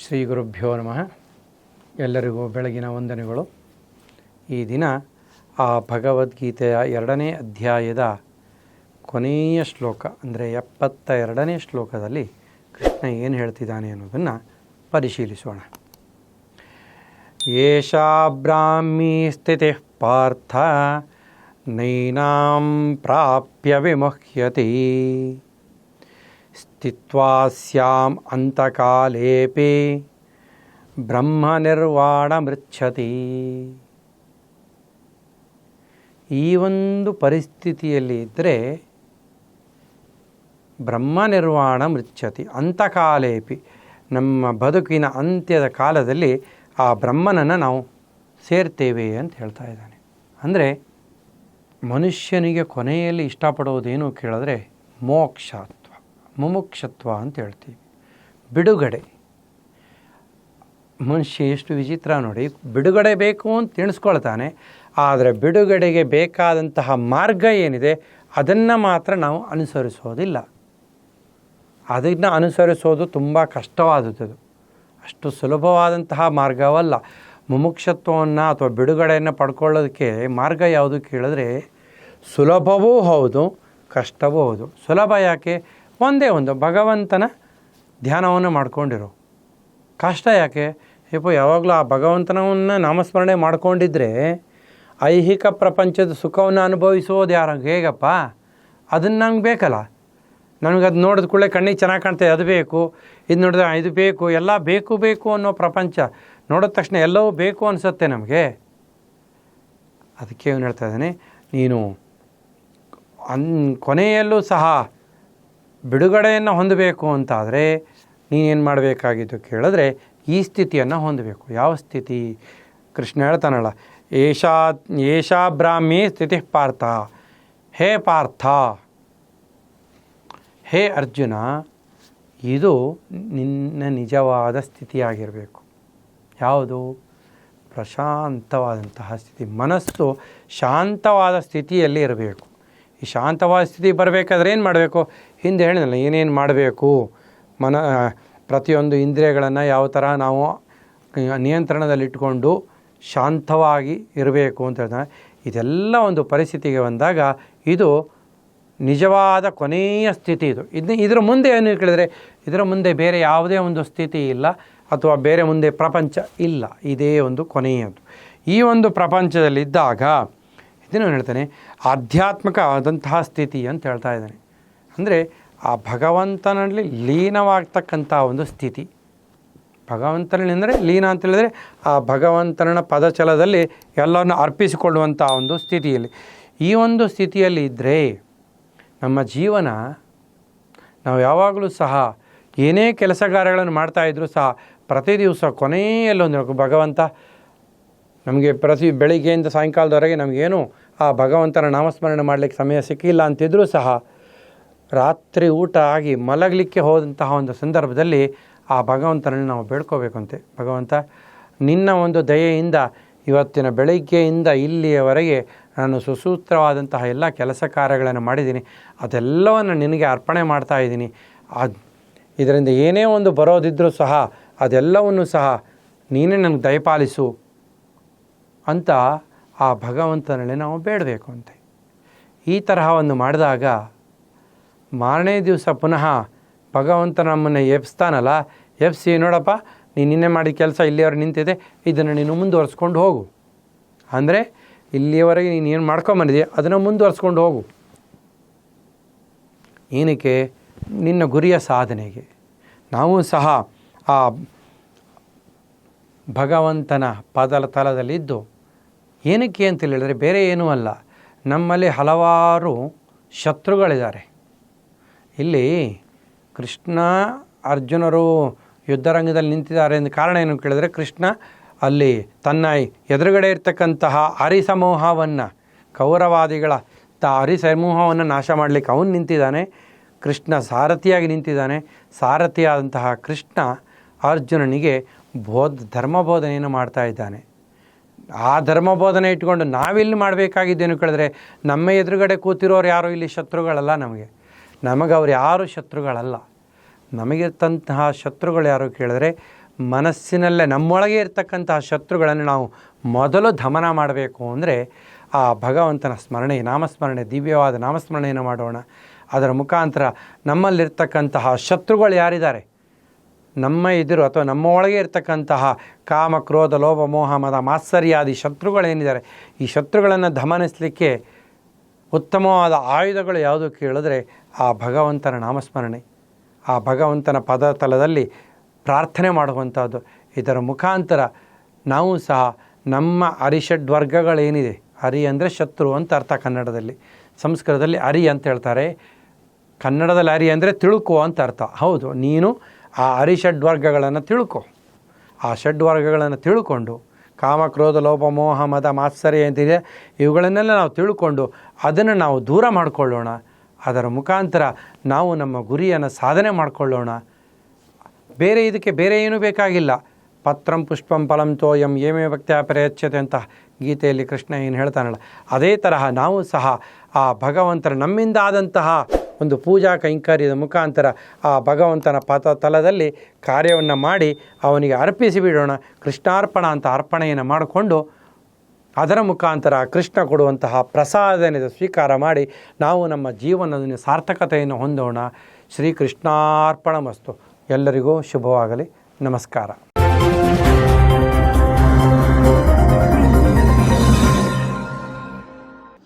ಶ್ರೀ ಗುರುಭ್ಯೋ ನಮಃ. ಎಲ್ಲರಿಗೂ ಬೆಳಗಿನ ವಂದನೆಗಳು. ಈ ದಿನ ಆ ಭಗವದ್ಗೀತೆಯ ಎರಡನೇ ಅಧ್ಯಾಯದ ಕೊನೆಯ ಶ್ಲೋಕ, ಅಂದರೆ ಎಪ್ಪತ್ತ ಎರಡನೇ ಶ್ಲೋಕದಲ್ಲಿ ಕೃಷ್ಣ ಏನು ಹೇಳ್ತಿದ್ದಾನೆ ಅನ್ನೋದನ್ನು ಪರಿಶೀಲಿಸೋಣ. ಏಷಾ ಬ್ರಾಹ್ಮೀ ಸ್ಥಿತಿ ಪಾರ್ಥ, ನೈನಾಂ ಪ್ರಾಪ್ಯ ವಿಮುಹ್ಯತಿ. ಸ್ಥಿತ್ವಾ ಅಂತಕಾಲೇಪೇ ಬ್ರಹ್ಮನಿರ್ವಾಣ ಮೃಚ್ಛತಿ ಈ ಒಂದು ಪರಿಸ್ಥಿತಿಯಲ್ಲಿ ಇದ್ದರೆ ಬ್ರಹ್ಮನಿರ್ವಾಣ ಮೃಚ್ಛತಿ ಅಂತಕಾಲೇಪಿ, ನಮ್ಮ ಬದುಕಿನ ಅಂತ್ಯದ ಕಾಲದಲ್ಲಿ ಆ ಬ್ರಹ್ಮನನ್ನು ನಾವು ಸೇರ್ತೇವೆ ಅಂತ ಹೇಳ್ತಾ ಇದ್ದಾನೆ. ಅಂದರೆ ಮನುಷ್ಯನಿಗೆ ಕೊನೆಯಲ್ಲಿ ಇಷ್ಟಪಡೋದೇನು ಕೇಳಿದ್ರೆ ಮೋಕ್ಷತ್ವ ಮುಮುಕ್ಷತ್ವ ಅಂತ ಹೇಳ್ತೀವಿ. ಬಿಡುಗಡೆ. ಮನುಷ್ಯ ಎಷ್ಟು ವಿಚಿತ್ರ ನೋಡಿ, ಬಿಡುಗಡೆ ಬೇಕು ಅಂತ ತಿಳಿಸ್ಕೊಳ್ತಾನೆ, ಆದರೆ ಬಿಡುಗಡೆಗೆ ಬೇಕಾದಂತಹ ಮಾರ್ಗ ಏನಿದೆ, ಅದನ್ನು ಮಾತ್ರ ನಾವು ಅನುಸರಿಸೋದಿಲ್ಲ. ಅದನ್ನು ಅನುಸರಿಸೋದು ತುಂಬ ಕಷ್ಟವಾದದ್ದು ಅಷ್ಟು ಸುಲಭವಾದಂತಹ ಮಾರ್ಗವಲ್ಲ. ಮುಮುಕ್ಷತ್ವವನ್ನು ಅಥವಾ ಬಿಡುಗಡೆಯನ್ನು ಪಡ್ಕೊಳ್ಳೋದಕ್ಕೆ ಮಾರ್ಗ ಯಾವುದು ಕೇಳಿದ್ರೆ, ಸುಲಭವೂ ಹೌದು, ಕಷ್ಟವೂ ಹೌದು. ಸುಲಭ ಯಾಕೆ? ಒಂದೇ ಒಂದು ಭಗವಂತನ ಧ್ಯಾನವನ್ನು ಮಾಡಿಕೊಂಡಿರು. ಕಷ್ಟ ಯಾಕೆ? ಯಪ್ಪ, ಯಾವಾಗಲೂ ಆ ಭಗವಂತನವನ್ನು ನಾಮಸ್ಮರಣೆ ಮಾಡ್ಕೊಂಡಿದ್ರೆ ಐಹಿಕ ಪ್ರಪಂಚದ ಸುಖವನ್ನು ಅನುಭವಿಸೋದು ಯಾರು? ಹೇಗಪ್ಪ? ಅದನ್ನು ನಂಗೆ ಬೇಕಲ್ಲ. ನನಗೆ ಅದು ನೋಡಿದ ಕೂಡಲೇ ಕಣ್ಣಿಗೆ ಚೆನ್ನಾಗಿ ಕಾಣ್ತದೆ ಅದು ಬೇಕು, ಇದು ನೋಡಿದ್ರೆ ಇದು ಬೇಕು, ಎಲ್ಲ ಬೇಕು ಬೇಕು ಅನ್ನೋ ಪ್ರಪಂಚ ನೋಡಿದ ತಕ್ಷಣ ಎಲ್ಲವೂ ಬೇಕು ಅನಿಸುತ್ತೆ ನಮಗೆ. ಅದಕ್ಕೆ ಏನು ಹೇಳ್ತಾ ಇದ್ದಾನೆ? ನೀನು ಅನ್ ಕೊನೆಯಲ್ಲೂ ಸಹ ಬಿಡುಗಡೆಯನ್ನು ಹೊಂದಬೇಕು ಅಂತಾದರೆ ನೀನೇನು ಮಾಡಬೇಕಾಗಿತ್ತು ಕೇಳಿದ್ರೆ ಈ ಸ್ಥಿತಿಯನ್ನು ಹೊಂದಬೇಕು. ಯಾವ ಸ್ಥಿತಿ? ಕೃಷ್ಣ ಹೇಳ್ತಾನಲ್ಲ, ಏಷಾ ಏಷಾ ಬ್ರಾಹ್ಮಿ ಸ್ಥಿತಿ ಪಾರ್ಥ. ಹೇ ಪಾರ್ಥ, ಹೇ ಅರ್ಜುನ, ಇದು ನಿನ್ನ ನಿಜವಾದ ಸ್ಥಿತಿಯಾಗಿರಬೇಕು. ಯಾವುದು? ಪ್ರಶಾಂತವಾದಂತಹ ಸ್ಥಿತಿ, ಮನಸ್ಸು ಶಾಂತವಾದ ಸ್ಥಿತಿಯಲ್ಲಿ ಇರಬೇಕು. ಈ ಶಾಂತವಾದ ಸ್ಥಿತಿ ಬರಬೇಕಾದ್ರೆ ಏನು ಮಾಡಬೇಕು? ಹಿಂದೆ ಹೇಳಿದಲ್ಲ ಏನೇನು ಮಾಡಬೇಕು? ಮನ ಪ್ರತಿಯೊಂದು ಇಂದ್ರಿಯಗಳನ್ನು ಯಾವ ಥರ ನಾವು ನಿಯಂತ್ರಣದಲ್ಲಿಟ್ಟುಕೊಂಡು ಶಾಂತವಾಗಿ ಇರಬೇಕು ಅಂತ ಹೇಳ್ತಾರೆ ಇದೆಲ್ಲ ಒಂದು ಪರಿಸ್ಥಿತಿಗೆ ಬಂದಾಗ ಇದು ನಿಜವಾದ ಕೊನೆಯ ಸ್ಥಿತಿ ಇದು. ಇದು ಇದರ ಮುಂದೆ ಏನು ಕೇಳಿದರೆ, ಇದರ ಮುಂದೆ ಬೇರೆ ಯಾವುದೇ ಒಂದು ಸ್ಥಿತಿ ಇಲ್ಲ, ಅಥವಾ ಬೇರೆ ಮುಂದೆ ಪ್ರಪಂಚ ಇಲ್ಲ. ಇದೇ ಒಂದು ಕೊನೆಯದು ಈ ಒಂದು ಪ್ರಪಂಚದಲ್ಲಿದ್ದಾಗ ಇದನ್ನು ಹೇಳ್ತಾನೆ ಆಧ್ಯಾತ್ಮಿಕ ಆದಂತಹ ಸ್ಥಿತಿ ಅಂತ ಹೇಳ್ತಾ ಇದ್ದಾನೆ. ಅಂದರೆ ಆ ಭಗವಂತನಲ್ಲಿ ಲೀನವಾಗ್ತಕ್ಕಂಥ ಒಂದು ಸ್ಥಿತಿ. ಭಗವಂತನಲ್ಲಿ ಅಂದರೆ ಲೀನ ಅಂತ ಹೇಳಿದ್ರೆ ಆ ಭಗವಂತನ ಪದಚಲದಲ್ಲಿ ಎಲ್ಲವನ್ನು ಅರ್ಪಿಸಿಕೊಳ್ಳುವಂಥ ಒಂದು ಸ್ಥಿತಿಯಲ್ಲಿ. ಈ ಒಂದು ಸ್ಥಿತಿಯಲ್ಲಿ ಇದ್ದರೆ ನಮ್ಮ ಜೀವನ, ನಾವು ಯಾವಾಗಲೂ ಸಹ ಏನೇ ಕೆಲಸ ಕಾರ್ಯಗಳನ್ನು ಮಾಡ್ತಾಯಿದ್ರು ಸಹ ಪ್ರತಿ ದಿವಸ ಕೊನೆಯಲ್ಲೊಂದು ಭಗವಂತ ನಮಗೆ ಪ್ರತಿ ಬೆಳಿಗ್ಗೆಯಿಂದ ಸಾಯಂಕಾಲದವರೆಗೆ ನಮಗೇನು ಆ ಭಗವಂತನ ನಾಮಸ್ಮರಣೆ ಮಾಡಲಿಕ್ಕೆ ಸಮಯ ಸಿಕ್ಕಿಲ್ಲ ಅಂತಿದ್ರೂ ಸಹ ರಾತ್ರಿ ಊಟ ಆಗಿ ಮಲಗಲಿಕ್ಕೆ ಹೋದಂತಹ ಒಂದು ಸಂದರ್ಭದಲ್ಲಿ ಆ ಭಗವಂತನನ್ನು ನಾವು ಬೇಡ್ಕೋಬೇಕಂತೆ. ಭಗವಂತ, ನಿನ್ನ ಒಂದು ದಯೆಯಿಂದ ಇವತ್ತಿನ ಬೆಳಗ್ಗೆಯಿಂದ ಇಲ್ಲಿಯವರೆಗೆ ನಾನು ಸುಸೂತ್ರವಾದಂತಹ ಎಲ್ಲ ಕೆಲಸ ಕಾರ್ಯಗಳನ್ನು ಮಾಡಿದ್ದೀನಿ. ಅದೆಲ್ಲವನ್ನು ನಿನಗೆ ಅರ್ಪಣೆ ಮಾಡ್ತಾ ಇದ್ದೀನಿ. ಅದು, ಇದರಿಂದ ಏನೇ ಒಂದು ಬರೋದಿದ್ದರೂ ಸಹ ಅದೆಲ್ಲವನ್ನು ಸಹ ನೀನೇ ನನಗೆ ದಯಪಾಲಿಸು. ಅಂತ ಆ ಭಗವಂತನಲ್ಲಿ ನಾವು ಬೇಡಬೇಕು ಅಂತೆ. ಈ ತರಹವನ್ನು ಮಾಡಿದಾಗ ಮಾರನೇ ದಿವಸ ಪುನಃ ಭಗವಂತ ನಮ್ಮನ್ನು ಎಬ್ಸ್ತಾನಲ್ಲ ಎಬ್ಸಿ ನೋಡಪ್ಪ, ನೀನು ನಿನ್ನೆ ಮಾಡಿದ ಕೆಲಸ ಇಲ್ಲಿಯವರೆಗೆ ನಿಂತಿದೆ, ಇದನ್ನು ನೀನು ಮುಂದುವರ್ಸ್ಕೊಂಡು ಹೋಗು. ಅಂದರೆ ಇಲ್ಲಿಯವರೆಗೆ ನೀನು ಏನು ಮಾಡ್ಕೊಂಬಂದಿದೆಯಾ ಅದನ್ನು ಮುಂದುವರ್ಸ್ಕೊಂಡು ಹೋಗು. ಏನಕ್ಕೆ? ನಿನ್ನ ಗುರಿಯ ಸಾಧನೆಗೆ. ನಾವು ಸಹ ಆ ಭಗವಂತನ ಪದಲ ತಲದಲ್ಲಿದ್ದು ಏನಕ್ಕೆ ಅಂತ ಹೇಳಿದರೆ ಬೇರೆ ಏನೂ ಅಲ್ಲ. ನಮ್ಮಲ್ಲಿ ಹಲವಾರು ಶತ್ರುಗಳಿದ್ದಾರೆ. ಇಲ್ಲಿ ಕೃಷ್ಣ, ಅರ್ಜುನರು ಯುದ್ಧರಂಗದಲ್ಲಿ ನಿಂತಿದ್ದಾರೆ ಎಂದು ಕಾರಣ ಏನು ಕೇಳಿದರೆ ಕೃಷ್ಣ ಅಲ್ಲಿ ತನ್ನ ಎದುರುಗಡೆ ಇರ್ತಕ್ಕಂತಹ ಅರಿಸಮೂಹವನ್ನು, ಕೌರವಾದಿಗಳ ತ ಅರಿಸಮೂಹವನ್ನು ನಾಶ ಮಾಡಲಿಕ್ಕೆ ಅವನು ನಿಂತಿದ್ದಾನೆ. ಕೃಷ್ಣ ಸಾರಥಿಯಾಗಿ ನಿಂತಿದ್ದಾನೆ. ಸಾರಥಿಯಾದಂತಹ ಕೃಷ್ಣ ಅರ್ಜುನನಿಗೆ ಬೋಧ ಧರ್ಮಬೋಧನೆಯನ್ನು ಮಾಡ್ತಾ ಇದ್ದಾನೆ. ಆ ಧರ್ಮಬೋಧನೆ ಇಟ್ಕೊಂಡು ನಾವಿಲ್ಲಿ ಮಾಡಬೇಕಾಗಿದ್ದೇನು ಕೇಳಿದ್ರೆ, ನಮ್ಮ ಎದುರುಗಡೆ ಕೂತಿರೋರು ಯಾರು ಇಲ್ಲಿ ಶತ್ರುಗಳಲ್ಲ ನಮಗೆ. ನಮಗೆ ಅವ್ರು ಯಾರು ಶತ್ರುಗಳಲ್ಲ. ನಮಗಿರ್ತಂತಹ ಶತ್ರುಗಳು ಯಾರು ಕೇಳಿದ್ರೆ, ಮನಸ್ಸಿನಲ್ಲೇ ನಮ್ಮೊಳಗೆ ಇರ್ತಕ್ಕಂತಹ ಶತ್ರುಗಳನ್ನು ನಾವು ಮೊದಲು ದಮನ ಮಾಡಬೇಕು ಅಂದರೆ, ಆ ಭಗವಂತನ ಸ್ಮರಣೆ, ನಾಮಸ್ಮರಣೆ, ದಿವ್ಯವಾದ ನಾಮಸ್ಮರಣೆಯನ್ನು ಮಾಡೋಣ. ಅದರ ಮುಖಾಂತರ ನಮ್ಮಲ್ಲಿರ್ತಕ್ಕಂತಹ ಶತ್ರುಗಳು ಯಾರಿದ್ದಾರೆ? ನಮ್ಮ ಎದುರು ಅಥವಾ ನಮ್ಮ ಒಳಗೆ ಇರತಕ್ಕಂತಹ ಕಾಮ, ಕ್ರೋಧ, ಲೋಭ, ಮೋಹ, ಮದ ಮಾತ್ಸರ್ಯಾದಿ ಶತ್ರುಗಳೇನಿದ್ದಾರೆ ಈ ಶತ್ರುಗಳನ್ನು ದಮನಿಸಲಿಕ್ಕೆ ಉತ್ತಮವಾದ ಆಯುಧಗಳು ಯಾವುದು ಕೇಳಿದ್ರೆ ಆ ಭಗವಂತನ ನಾಮಸ್ಮರಣೆ. ಆ ಭಗವಂತನ ಪದತಲದಲ್ಲಿ ಪ್ರಾರ್ಥನೆ ಮಾಡುವಂಥದ್ದು. ಇದರ ಮುಖಾಂತರ ನಾವು ಸಹ ನಮ್ಮ ಅರಿಷಡ್ವರ್ಗಗಳೇನಿದೆ ಅರಿ ಅಂದರೆ ಶತ್ರು ಅಂತ ಅರ್ಥ ಕನ್ನಡದಲ್ಲಿ. ಸಂಸ್ಕೃತದಲ್ಲಿ ಅರಿ ಅಂತ ಹೇಳ್ತಾರೆ. ಕನ್ನಡದಲ್ಲಿ ಅರಿ ಅಂದರೆ ತಿಳುಕು ಅಂತ ಅರ್ಥ. ಹೌದು, ನೀನು ಆ ಅರಿಷಡ್ವರ್ಗಗಳನ್ನು ತಿಳ್ಕೊ. ಆ ಷಡ್ವರ್ಗಗಳನ್ನು ತಿಳ್ಕೊಂಡು ಕಾಮ, ಕ್ರೋಧ, ಲೋಪ, ಮೋಹ, ಮದ, ಮಾತ್ಸರ್ಯ ಅಂತಿದೆ ಇವುಗಳನ್ನೆಲ್ಲ ನಾವು ತಿಳ್ಕೊಂಡು ಅದನ್ನು ನಾವು ದೂರ ಮಾಡಿಕೊಳ್ಳೋಣ. ಅದರ ಮುಖಾಂತರ ನಾವು ನಮ್ಮ ಗುರಿಯನ್ನು ಸಾಧನೆ ಮಾಡಿಕೊಳ್ಳೋಣ. ಬೇರೆ ಇದಕ್ಕೆ ಬೇರೆ ಏನೂ ಬೇಕಾಗಿಲ್ಲ. ಪತ್ರಂ ಪುಷ್ಪಂ ಫಲಂ ತೋಯಂ ಏಮೇ ಭಕ್ತಿ ಪ್ರಯಚ್ಯತೆ ಅಂತ ಗೀತೆಯಲ್ಲಿ ಕೃಷ್ಣ ಏನು ಹೇಳ್ತಾನಲ್ಲ, ಅದೇ ತರಹ ನಾವು ಸಹ ಆ ಭಗವಂತರ ನಮ್ಮಿಂದ ಆದಂತಹ ಒಂದು ಪೂಜಾ ಕೈಂಕರ್ಯದ ಮುಖಾಂತರ ಆ ಭಗವಂತನ ಪಥ ತಲದಲ್ಲಿ ಕಾರ್ಯವನ್ನು ಮಾಡಿ ಅವನಿಗೆ ಅರ್ಪಿಸಿ ಬಿಡೋಣ, ಕೃಷ್ಣಾರ್ಪಣ ಅಂತ ಅರ್ಪಣೆಯನ್ನು ಮಾಡಿಕೊಂಡು ಅದರ ಮುಖಾಂತರ ಕೃಷ್ಣ ಕೊಡುವಂತಹ ಪ್ರಸಾದನದ ಸ್ವೀಕಾರ ಮಾಡಿ ನಾವು ನಮ್ಮ ಜೀವನದ ಸಾರ್ಥಕತೆಯನ್ನು ಹೊಂದೋಣ. ಶ್ರೀಕೃಷ್ಣಾರ್ಪಣ ಮಸ್ತು ಎಲ್ಲರಿಗೂ ಶುಭವಾಗಲಿ. ನಮಸ್ಕಾರ.